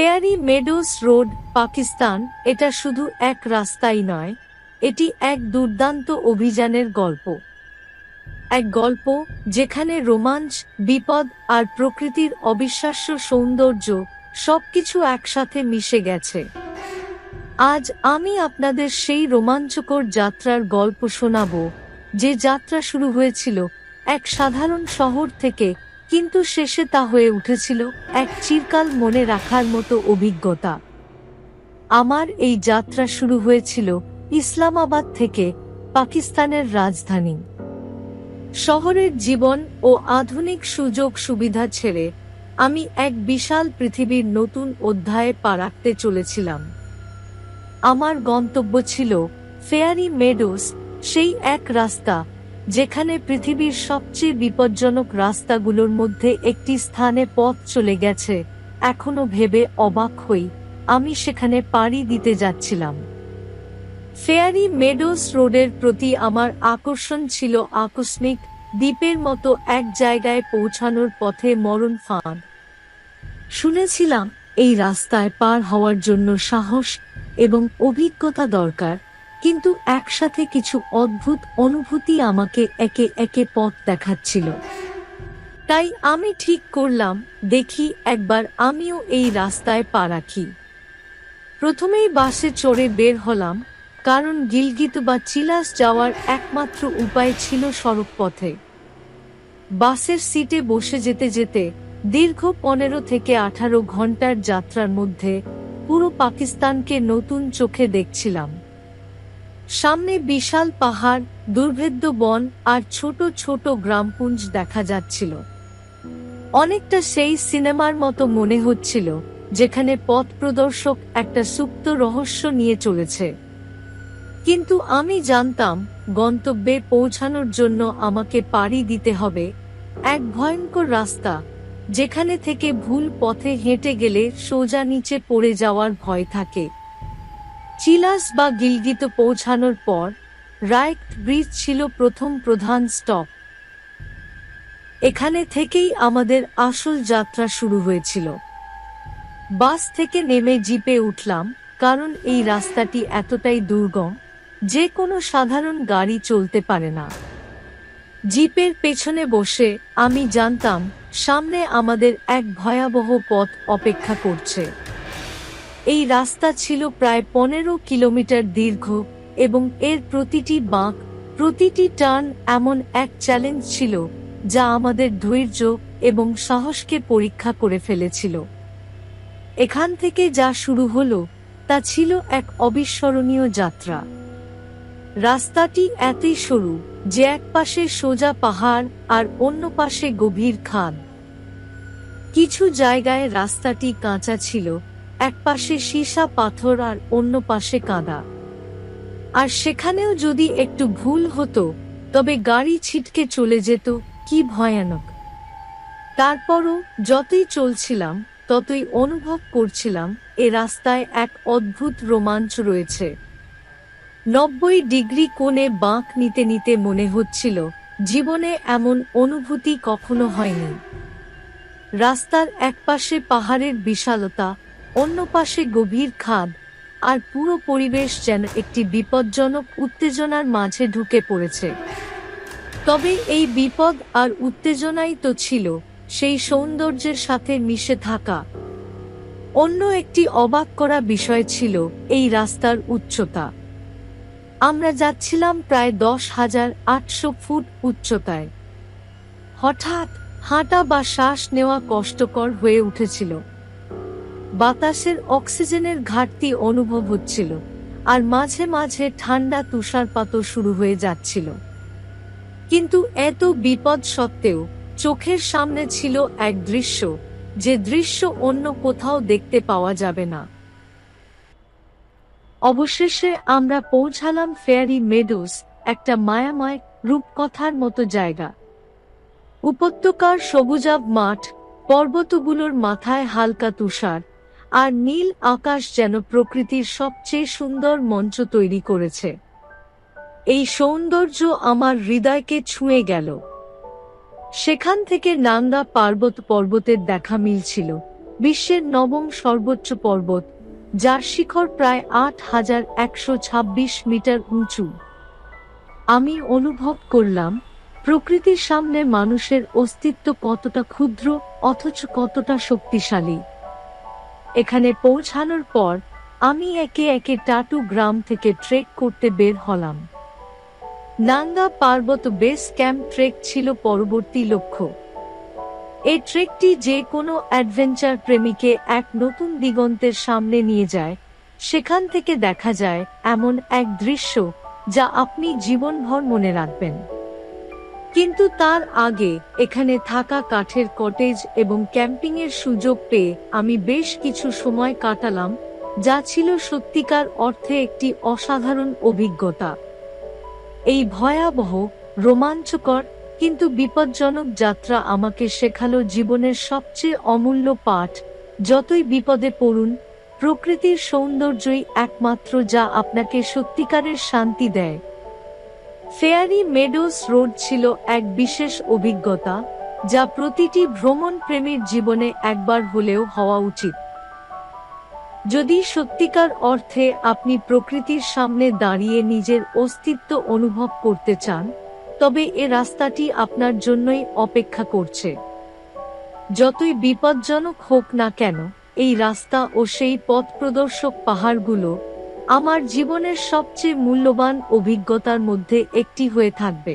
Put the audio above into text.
Fairy Meadows road, Pakistan, এটা শুধু এক রাস্তাই নয়, এটি এক দুর্দান্ত অভিযানের গল্প। এক গল্প যেখানে রোমাঞ্চ, বিপদ আর প্রকৃতির অবিশ্বাস্য সৌন্দর্য সবকিছু একসাথে মিশে গেছে। আজ আমি আপনাদের সেই রোমাঞ্চকর যাত্রার গল্প শোনাব, যে যাত্রা শুরু হয়েছিল এক সাধারণ শহর থেকে কিন্তু শেষে তা হয়ে উঠেছিল এক চিরকাল মনে রাখার মতো অভিজ্ঞতা। আমার এই যাত্রা শুরু হয়েছিল ইসলামাবাদ থেকে পাকিস্তানের রাজধানী। শহরের জীবন ও আধুনিক সুযোগ সুবিধা ছেড়ে আমি এক বিশাল পৃথিবীর নতুন অধ্যায়ে পা রাখতে চলেছিলাম। আমার গন্তব্য ছিল ফেয়ারি মেডোস, সেই এক রাস্তা যেখানে পৃথিবীর সবচেয়ে বিপজ্জনক রাস্তাগুলোর মধ্যে একটি স্থানে পথ চলে গেছে। এখনও ভেবে অবাক হই। আমি সেখানে পাড়ি দিতে যাচ্ছিলাম। ফেয়ারি মেডোস রোডের প্রতি আমার আকর্ষণ ছিল আকস্মিক, দ্বীপের মতো এক জায়গায় পৌঁছানোর পথে মরণ ফাঁদ। শুনেছিলাম, এই রাস্তায় পার হওয়ার জন্য সাহস এবং অভিজ্ঞতা দরকার। কিন্তু একসাথে কিছু অদ্ভুত অনুভূতি আমাকে একে একে পথ দেখাচ্ছিল। তাই আমি ঠিক করলাম, দেখি একবার আমিও এই রাস্তায় পা রাখি। প্রথমেই বাসে চড়ে বের হলাম, কারণ গিলগিত বা চিলাস যাওয়ার একমাত্র উপায় ছিল সড়ক পথে বাসের সিটে বসে যেতে যেতে দীর্ঘ পনেরো থেকে আঠারো ঘণ্টার যাত্রার মধ্যে পুরো পাকিস্তানকে নতুন চোখে দেখছিলাম। সামনে বিশাল পাহাড়, দুর্ভেদ্য বন আর ছোট ছোট গ্রামপুঞ্জ দেখা যাচ্ছিল। অনেকটা সেই সিনেমার মতো মনে হচ্ছিল, যেখানে পথ প্রদর্শক একটা সুপ্ত রহস্য নিয়ে চলেছে। কিন্তু আমি জানতাম, গন্তব্যে পৌঁছানোর জন্য আমাকে পাড়ি দিতে হবে, এক ভয়ঙ্কর রাস্তা, যেখানে থেকে ভুল পথে হেঁটে গেলে সোজা নিচে পড়ে যাওয়ার ভয় থাকে। চিলাস বা গিলগিত পৌঁছানোর পর, রাইট ব্রিজ ছিল প্রথম প্রধান স্টপ। এখানে থেকেই আমাদের আসল যাত্রা শুরু হয়েছিল। বাস থেকে নেমে জিপে উঠলাম, কারণ এই রাস্তাটি এতটাই দুর্গম, যে কোনো সাধারণ গাড়ি চলতে পারে না। জিপের পেছনে বসে আমি জানতাম, সামনে আমাদের এক ভয়াবহ পথ অপেক্ষা করছে। এই রাস্তা ছিল প্রায় পনেরো কিলোমিটার দীর্ঘ এবং এর প্রতিটি বাঁক, প্রতিটি টার্ন এমন এক চ্যালেঞ্জ ছিল, যা আমাদের ধৈর্য এবং সাহসকে পরীক্ষা করে ফেলেছিল। এখান থেকে যা শুরু হলো, তা ছিল এক অবিস্মরণীয় যাত্রা। রাস্তাটি এতই সরু, যে এক পাশে সোজা পাহাড় আর অন্য পাশে গভীর খাদ কিছু জায়গায় রাস্তাটি কাঁচা ছিল এক পাশে সীসা পাথর আর অন্য পাশে কাদা। আর সেখানেও যদি একটু ভুল হতো, তবে গাড়ি ছিটকে চলে যেত, কি ভয়ানক। তারপরও যতই চলছিলাম, ততই অনুভব করছিলাম, এ রাস্তায় এক অদ্ভুত রোমাঞ্চ রয়েছে। নব্বই ডিগ্রি কোণে বাঁক নিতে নিতে মনে হচ্ছিল, জীবনে এমন অনুভূতি কখনো হয়নি। রাস্তার একপাশে পাহাড়ের বিশালতা অন্য পাশে গভীর খাদ, আর পুরো পরিবেশ যেন একটি বিপজ্জনক উত্তেজনার মাঝে ঢুকে পড়েছে। তবে এই বিপদ আর উত্তেজনাই তো ছিল, সেই সৌন্দর্যের সাথে মিশে থাকা। অন্য একটি অবাক করা বিষয় ছিল এই রাস্তার উচ্চতা। আমরা যাচ্ছিলাম প্রায় দশ হাজার আটশো ফুট উচ্চতায়। হঠাৎ হাঁটা বা শ্বাস নেওয়া কষ্টকর হয়ে উঠেছিল। বাতাসের অক্সিজেনের ঘাটতি অনুভব হচ্ছিল, আর মাঝে মাঝে ঠান্ডা তুষারপাত শুরু হয়ে যাচ্ছিল। কিন্তু এত বিপদ সত্ত্বেও চোখের সামনে ছিল এক দৃশ্য, যে দৃশ্য অন্য কোথাও দেখতে পাওয়া যাবে না। অবশেষে আমরা পৌঁছালাম ফেয়ারি মেডোস, একটা মায়াময় রূপকথার মতো জায়গা। উপত্যকার সবুজাব মাঠ, পর্বতগুলোর মাথায় হালকা তুষার আর নীল আকাশ যেন প্রকৃতির সবচেয়ে সুন্দর মঞ্চ তৈরি করেছে। এই সৌন্দর্য আমার হৃদয়কে ছুঁয়ে গেল। সেখান থেকে নান্দা পার্বত পর্বতের দেখা মিলছিল। বিশ্বের নবম সর্বোচ্চ পর্বত, যার শিখর প্রায় আট হাজার একশো ছাব্বিশ মিটার উঁচু। আমি অনুভব করলাম, প্রকৃতির সামনে মানুষের অস্তিত্ব কতটা ক্ষুদ্র, অথচ কতটা শক্তিশালী। এখানে পৌঁছানোর পর, আমি একে একে টাটু গ্রাম থেকে ট্রেক করতে বের হলাম। Nanga Parbat base camp trek ছিল পরবর্তী লক্ষ্য। এই ট্রেকটি যে কোনো অ্যাডভেঞ্চার প্রেমীকে এক নতুন দিগন্তের সামনে নিয়ে যায়, সেখান থেকে দেখা যায় এমন এক দৃশ্য যা আপনি জীবনভর মনে রাখবেন। কিন্তু তার আগে এখানে থাকা কাঠের কটেজ এবং ক্যাম্পিংয়ের সুযোগ পেয়ে আমি বেশ কিছু সময় কাটালাম, যা ছিল সত্যিকার অর্থে একটি অসাধারণ অভিজ্ঞতা। এই ভয়াবহ, রোমাঞ্চকর, কিন্তু বিপজ্জনক যাত্রা আমাকে শেখালো জীবনের সবচেয়ে অমূল্য পাঠ, যতই বিপদে পড়ুন, প্রকৃতির সৌন্দর্যই একমাত্র যা আপনাকে সত্যিকারের শান্তি দেয়। ফেয়ারি মেডোস রোড ছিল এক বিশেষ অভিজ্ঞতা, যা প্রতিটি ভ্রমণ প্রেমীর জীবনে একবার হলেও হওয়া উচিত। যদি সত্যিকার অর্থে আপনি প্রকৃতির সামনে দাঁড়িয়ে নিজের অস্তিত্ব অনুভব করতে চান, তবে এ রাস্তাটি আপনার জন্যই অপেক্ষা করছে। যতই বিপজ্জনক হোক না কেন, এই রাস্তা ও সেই পথ প্রদর্শক পাহাড়গুলো আমার জীবনের সবচেয়ে মূল্যবান অভিজ্ঞতার মধ্যে একটি হয়ে থাকবে।